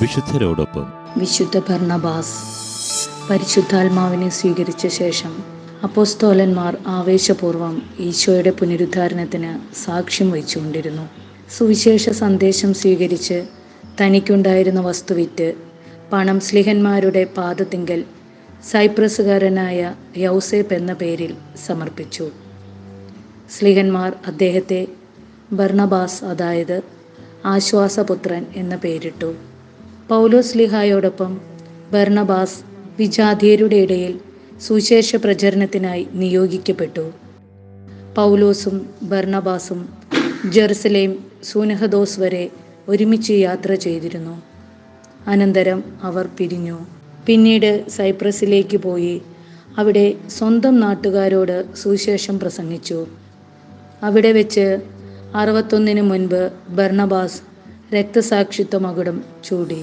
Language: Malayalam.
വിശുദ്ധരോടൊപ്പം. വിശുദ്ധ ഭർണബാസ് പരിശുദ്ധാത്മാവിനെ സ്വീകരിച്ച ശേഷം അപ്പോസ്തോലന്മാർ ആവേശപൂർവം ഈശോയുടെ പുനരുദ്ധാരണത്തിന് സാക്ഷ്യം വഹിച്ചുകൊണ്ടിരുന്നു. സുവിശേഷ സന്ദേശം സ്വീകരിച്ച് തനിക്കുണ്ടായിരുന്ന വസ്തു വിറ്റ് പണം സ്ലിഹന്മാരുടെ പാദത്തിങ്കൽ സൈപ്രസുകാരനായ യൗസേപ്പ് എന്ന പേരിൽ സമർപ്പിച്ചു. സ്ലിഹന്മാർ അദ്ദേഹത്തെ ബർണബാസ് അതായത് ആശ്വാസപുത്രൻ എന്ന പേരിട്ടു. പൗലോസ് ലിഹായോടൊപ്പം ബർണബാസ് വിജാതിയരുടെ ഇടയിൽ സുവിശേഷ പ്രചരണത്തിനായി നിയോഗിക്കപ്പെട്ടു. പൗലോസും ബർണബാസും ജെറുസലേം സൂനഹദോസ് വരെ ഒരുമിച്ച് യാത്ര ചെയ്തിരുന്നു. അനന്തരം അവർ പിരിഞ്ഞു. പിന്നീട് സൈപ്രസിലേക്ക് പോയി. അവിടെ സ്വന്തം നാട്ടുകാരോട് സുവിശേഷം പ്രസംഗിച്ചു. അവിടെ വെച്ച് അറുപത്തൊന്നിന് മുൻപ് ബർണബാസ് രക്തസാക്ഷിത്വ മകുടം ചൂടി.